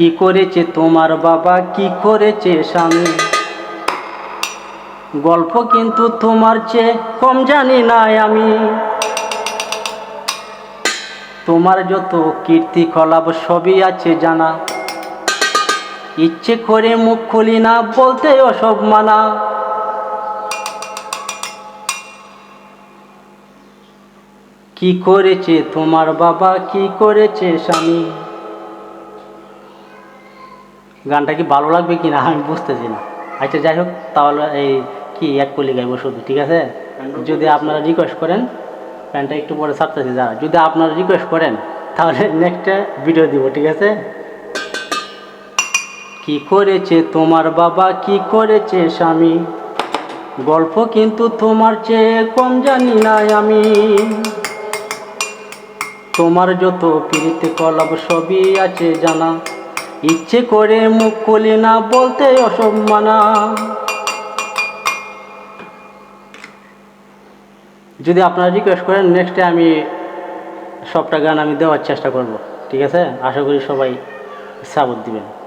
কি করেছে তোমার বাবা? কি করেছে স্বামী? গল্প কিন্তু তোমার চেয়ে কম জানি না আমি। তোমার যত কীর্তি কলাপ সবই আছে জানা। ইচ্ছে করে মুখ খুলি না, বলতে অসব মানা। কি করেছে তোমার বাবা? কি করেছে স্বামী? গানটা কি ভালো লাগবে কি না আমি বুঝতেছি না। আচ্ছা যাই হোক, তাহলে এই কি এক কলি গাইবো শুধু, ঠিক আছে? যদি আপনারা রিকোয়েস্ট করেন প্যান্টটা একটু পরে ছাড়তেছি, যা। যদি আপনারা রিকোয়েস্ট করেন, তাহলে নেক্সটে ভিডিও দিব, ঠিক আছে? কি করেছে তোমার বাবা, কি করেছে স্বামী? গল্প কিন্তু তোমার চেয়ে কম জানি না আমি। তোমার যত পিড়িতে কলাপ সবই আছে জানা। ইচ্ছে করে মুখ খুলি না বলতে অসম্মানা। যদি আপনারা রিকোয়েস্ট করেন নেক্সটে আমি সবটা গান আমি দেওয়ার চেষ্টা করব। ঠিক আছে? আশা করি সবাই সাপোর্ট দিবেন।